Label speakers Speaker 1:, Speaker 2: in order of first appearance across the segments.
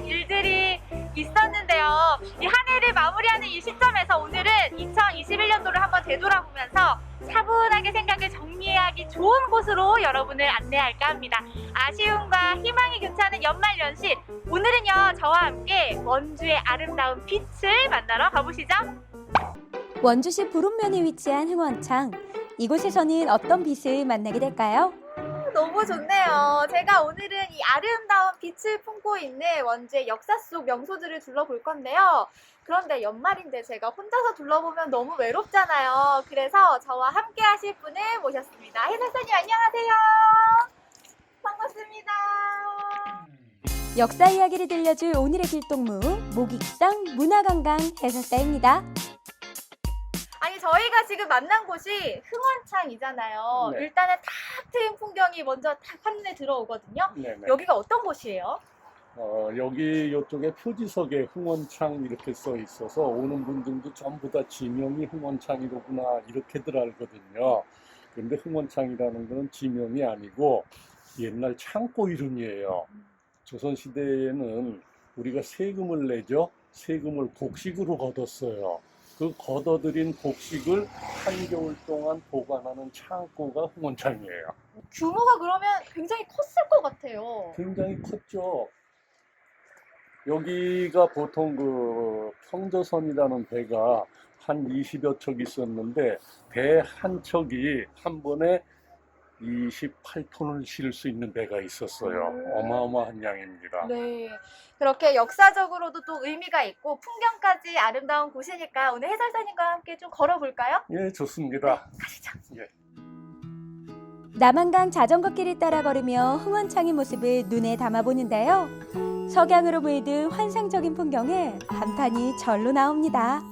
Speaker 1: 많은 일들이 있었는데요. 이 한 해를 마무리하는 이 시점에서 오늘은 2021년도를 한번 되돌아보면서 차분하게 생각을 정리하기 좋은 곳으로 여러분을 안내할까 합니다. 아쉬움과 희망이 교차하는 연말 연시. 오늘은요, 저와 함께 원주의 아름다운 빛을 만나러 가보시죠.
Speaker 2: 원주시 부름면에 위치한 흥원창. 이곳에서는 어떤 빛을 만나게 될까요?
Speaker 1: 너무 좋네요. 제가 오늘은 이 아름다운 빛을 품고 있는 원주의 역사 속 명소들을 둘러볼 건데요. 그런데 연말인데 제가 혼자서 둘러보면 너무 외롭잖아요. 그래서 저와 함께 하실 분을 모셨습니다. 해설사님 안녕하세요. 반갑습니다.
Speaker 2: 역사 이야기를 들려줄 오늘의 길동무 목익상 문화관광 해설사입니다.
Speaker 1: 아니 저희가 지금 만난 곳이 흥원창이잖아요.
Speaker 3: 네.
Speaker 1: 일단은 탁 트인 풍경이 먼저 탁 한눈에 들어오거든요.
Speaker 3: 네네.
Speaker 1: 여기가 어떤 곳이에요?
Speaker 3: 어, 여기 이쪽에 표지석에 흥원창 이렇게 써 있어서 오는 분들도 전부 다 지명이 흥원창이로구나 이렇게들 알거든요. 근데 흥원창이라는 거는 지명이 아니고 옛날 창고 이름이에요. 조선시대에는 우리가 세금을 내죠. 세금을 곡식으로 걷었어요. 그 걷어들인 곡식을 한겨울 동안 보관하는 창고가 흥원창이에요.
Speaker 1: 규모가 그러면 굉장히 컸을 것 같아요.
Speaker 3: 굉장히 컸죠. 여기가 보통 그 평저선이라는 배가 한 20여 척 있었는데 배 한 척이 한 번에 28톤을 실을 수 있는 배가 있었어요.
Speaker 1: 오.
Speaker 3: 어마어마한 양입니다.
Speaker 1: 네. 그렇게 역사적으로도 또 의미가 있고 풍경까지 아름다운 곳이니까 오늘 해설사님과 함께 좀 걸어볼까요?
Speaker 3: 예, 좋습니다.
Speaker 1: 가시죠.
Speaker 3: 예.
Speaker 2: 남한강 자전거길을 따라 걸으며 흥원창의 모습을 눈에 담아보는데요. 석양으로 물든 환상적인 풍경에 감탄이 절로 나옵니다.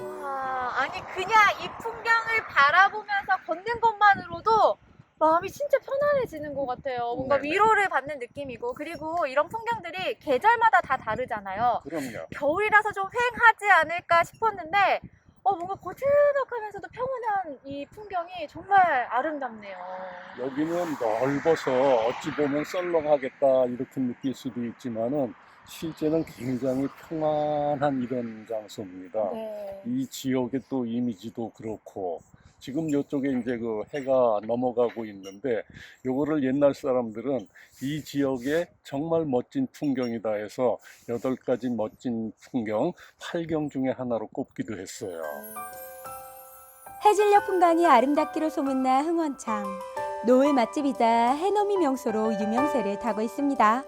Speaker 1: 와, 아니 그냥 이 풍경을 바라보면서 걷는 것만으로도 마음이 진짜 편안해지는 것 같아요. 뭔가
Speaker 3: 네네.
Speaker 1: 위로를 받는 느낌이고 그리고 이런 풍경들이 계절마다 다 다르잖아요.
Speaker 3: 그럼요.
Speaker 1: 겨울이라서 좀 휑하지 않을까 싶었는데 어 뭔가 고즈넉하면서도 평온한 이 풍경이 정말 아름답네요.
Speaker 3: 여기는 넓어서 어찌 보면 썰렁하겠다 이렇게 느낄 수도 있지만은 실제는 굉장히 평안한 이런 장소입니다.
Speaker 1: 네.
Speaker 3: 이 지역의 또 이미지도 그렇고 지금 이쪽에 이제 그 해가 넘어가고 있는데 요거를 옛날 사람들은 이 지역에 정말 멋진 풍경이다 해서 여덟 가지 멋진 풍경 팔경 중에 하나로 꼽기도 했어요.
Speaker 2: 해질녘 풍광이 아름답기로 소문난 흥원창. 노을 맛집이자 해넘이 명소로 유명세를 타고 있습니다.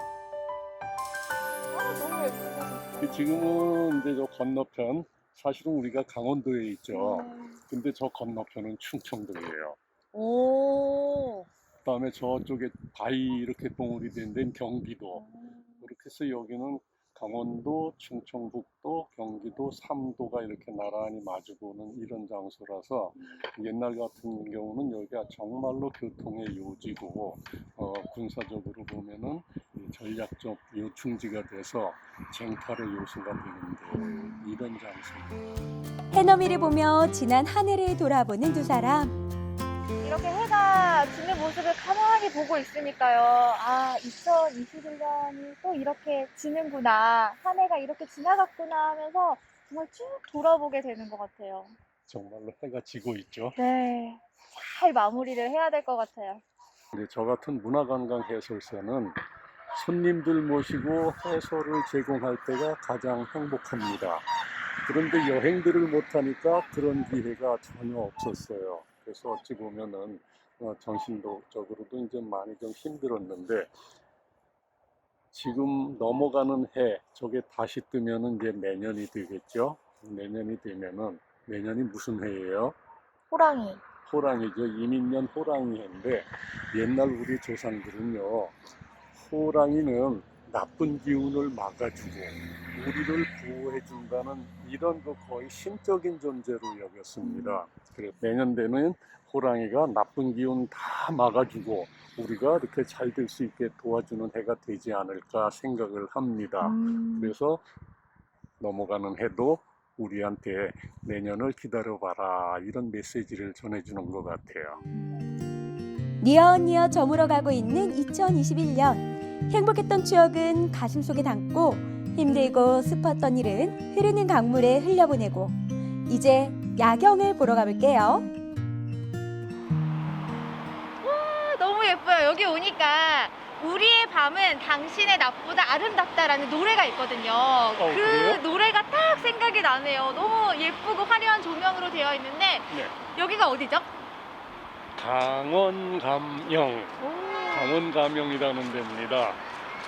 Speaker 3: 지금은 이제 저 건너편 사실은 우리가 강원도에 있죠.
Speaker 1: 음.
Speaker 3: 근데 저 건너편은 충청도예요.
Speaker 1: 오.
Speaker 3: 그다음에 저쪽에 바위 이렇게 봉우리 된 데는 경기도. 그렇게 해서 여기는 강원도, 충청북도, 경기도, 삼도가 이렇게 나란히 마주보는 이런 장소라서 옛날 같은 경우는 여기가 정말로 교통의 요지고 어, 군사적으로 보면은 이 전략적 요충지가 돼서 쟁탈의 요소가 되는데 이런 장소.
Speaker 2: 해넘이를 보며 지난 한 해를 돌아보는 두 사람.
Speaker 1: 이렇게 해가 지는 모습을 가만히 보고 있으니까요. 아, 2021년이 또 이렇게 지는구나. 한 해가 이렇게 지나갔구나 하면서 정말 쭉 돌아보게 되는 것 같아요.
Speaker 3: 정말로 해가 지고 있죠.
Speaker 1: 네. 잘 마무리를 해야 될 것 같아요.
Speaker 3: 근데 저 같은 문화관광 해설사는 손님들 모시고 해설을 제공할 때가 가장 행복합니다. 그런데 여행들을 못하니까 그런 기회가 전혀 없었어요. 그래서 어찌 보면은 어, 정신적으로도 이제 많이 좀 힘들었는데 지금 넘어가는 해 저게 다시 뜨면은 이제 내년이 되겠죠. 내년이 되면은 내년이 무슨 해예요?
Speaker 1: 호랑이.
Speaker 3: 호랑이죠. 이민년 호랑이인데 옛날 우리 조상들은요. 호랑이는 나쁜 기운을 막아주고 우리를 보호해준다는 이런 거 거의 신적인 존재로 여겼습니다. 그래 내년 되면 호랑이가 나쁜 기운 다 막아주고 우리가 이렇게 잘 될 수 있게 도와주는 해가 되지 않을까 생각을 합니다.
Speaker 1: 음.
Speaker 3: 그래서 넘어가는 해도 우리한테 내년을 기다려봐라 이런 메시지를 전해주는 것 같아요.
Speaker 2: 니어니어 저물어가고 있는 2021년. 행복했던 추억은 가슴 속에 담고 힘들고 슬펐던 일은 흐르는 강물에 흘려보내고 이제 야경을 보러 가볼게요.
Speaker 1: 아, 너무 예뻐요. 여기 오니까 우리의 밤은 당신의 낮보다 아름답다라는 노래가 있거든요. 그
Speaker 3: 어, 그래요?
Speaker 1: 노래가 딱 생각이 나네요. 너무 예쁘고 화려한 조명으로 되어 있는데
Speaker 3: 네.
Speaker 1: 여기가 어디죠?
Speaker 3: 강원 감영, 강원 감영이라는 데입니다.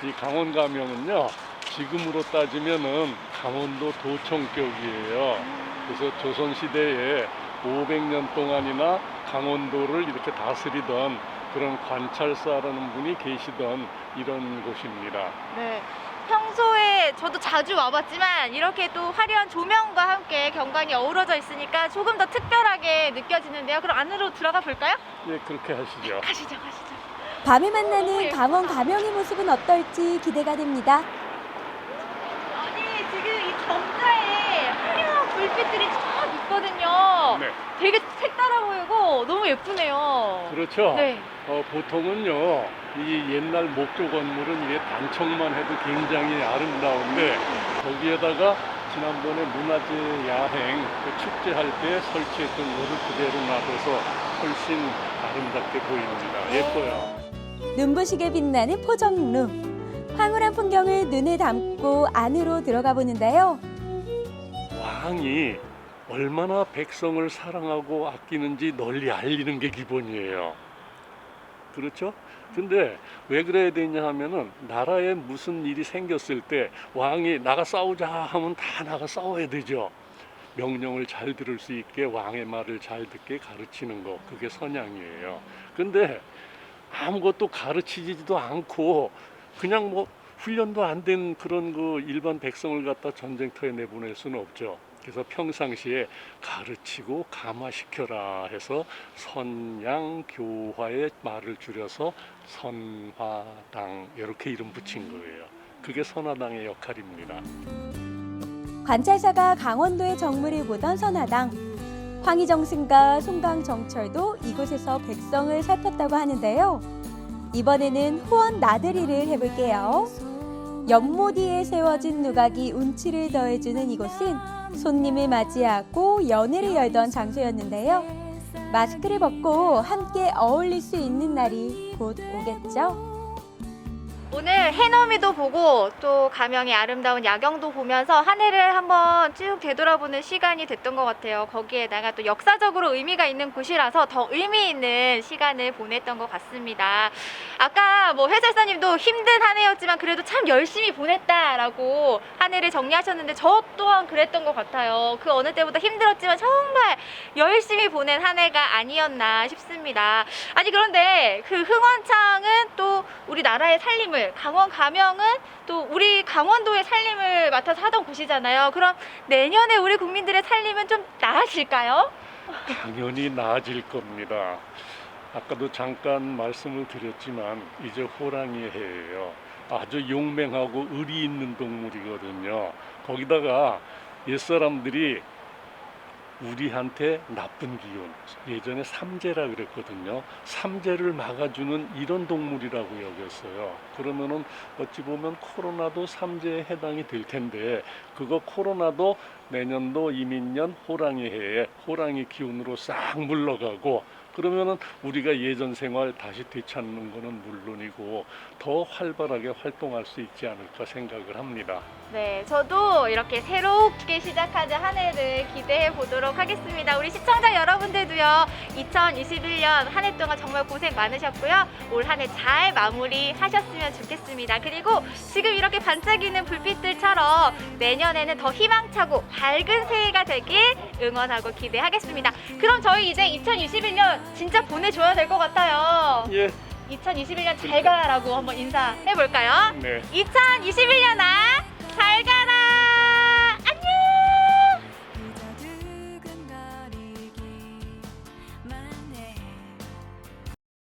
Speaker 3: 이 강원 감영은요, 지금으로 따지면은 강원도 도청격이에요. 그래서 조선 시대에 500년 동안이나 강원도를 이렇게 다스리던 그런 관찰사라는 분이 계시던 이런 곳입니다.
Speaker 1: 네. 평소에 저도 자주 와봤지만 이렇게 또 화려한 조명과 함께 경관이 어우러져 있으니까 조금 더 특별하게 느껴지는데요. 그럼 안으로 들어가 볼까요?
Speaker 3: 예, 그렇게 하시죠.
Speaker 1: 가시죠, 가시죠.
Speaker 2: 밤에 만나는 강원 가명의 모습은 어떨지 기대가 됩니다.
Speaker 1: 아니 지금 이 점자에 화려한 불빛들이 쫙 있거든요.
Speaker 3: 네,
Speaker 1: 되게 색달아 보이고 너무 예쁘네요.
Speaker 3: 그렇죠.
Speaker 1: 네.
Speaker 3: 어, 보통은요, 이 옛날 목조 건물은 이게 단청만 해도 굉장히 아름다운데, 거기에다가 지난번에 문화재 야행, 그 축제할 때 설치했던 거를 그대로 놔둬서 훨씬 아름답게 보입니다. 예뻐요.
Speaker 2: 눈부시게 빛나는 포정루. 황홀한 풍경을 눈에 담고 안으로 들어가 보는데요.
Speaker 3: 왕이 얼마나 백성을 사랑하고 아끼는지 널리 알리는 게 기본이에요. 그렇죠? 근데 왜 그래야 되냐 하면은 나라에 무슨 일이 생겼을 때 왕이 나가 싸우자 하면 다 나가 싸워야 되죠. 명령을 잘 들을 수 있게 왕의 말을 잘 듣게 가르치는 거 그게 선양이에요. 근데 아무것도 가르치지도 않고 그냥 뭐 훈련도 안 된 그런 그 일반 백성을 갖다 전쟁터에 내보낼 수는 없죠. 그래서 평상시에 가르치고 감화시켜라 해서 선양 교화의 말을 줄여서 선화당 이렇게 이름 붙인 거예요. 그게 선화당의 역할입니다.
Speaker 2: 관찰사가 강원도의 정물을 보던 선화당. 황희정승과 송강정철도 이곳에서 백성을 살폈다고 하는데요. 이번에는 후원 나들이를 해볼게요. 연못위에 세워진 누각이 운치를 더해주는 이곳은 손님을 맞이하고 연회를 열던 장소였는데요. 마스크를 벗고 함께 어울릴 수 있는 날이 곧 오겠죠.
Speaker 1: 오늘 해넘이도 보고 또 가명의 아름다운 야경도 보면서 한 해를 한번 쭉 되돌아보는 시간이 됐던 것 같아요. 거기에다가 또 역사적으로 의미가 있는 곳이라서 더 의미 있는 시간을 보냈던 것 같습니다. 아까 뭐 해설사님도 힘든 한 해였지만 그래도 참 열심히 보냈다라고 한 해를 정리하셨는데 저 또한 그랬던 것 같아요. 그 어느 때보다 힘들었지만 정말 열심히 보낸 한 해가 아니었나 싶습니다. 아니 그런데 그 흥원창은 또 우리나라의 살림을 강원 가명은 또 우리 강원도의 살림을 맡아서 하던 곳이잖아요. 그럼 내년에 우리 국민들의 살림은 좀 나아질까요?
Speaker 3: 당연히 나아질 겁니다. 아까도 잠깐 말씀을 드렸지만 이제 호랑이 해예요. 아주 용맹하고 의리 있는 동물이거든요. 거기다가 옛사람들이 우리한테 나쁜 기운, 예전에 삼재라 그랬거든요. 삼재를 막아주는 이런 동물이라고 여겼어요. 그러면은 어찌 보면 코로나도 삼재에 해당이 될 텐데, 그거 코로나도 내년도 이민년 호랑이 해에 호랑이 기운으로 싹 물러가고, 그러면은 우리가 예전 생활 다시 되찾는 거는 물론이고 더 활발하게 활동할 수 있지 않을까 생각을 합니다.
Speaker 1: 네, 저도 이렇게 새롭게 시작하는 한 해를 기대해 보도록 하겠습니다. 우리 시청자 여러분들도요, 2021년 한 해 동안 정말 고생 많으셨고요. 올 한 해 잘 마무리 하셨으면 좋겠습니다. 그리고 지금 이렇게 반짝이는 불빛들처럼 내년에는 더 희망차고 밝은 새해가 되길 응원하고 기대하겠습니다. 그럼 저희 이제 2021년 진짜 보내줘야 될 것 같아요.
Speaker 3: 예,
Speaker 1: 2021년 잘 가라고 한번 인사해 볼까요?
Speaker 3: 네.
Speaker 1: 2021년아 잘 가!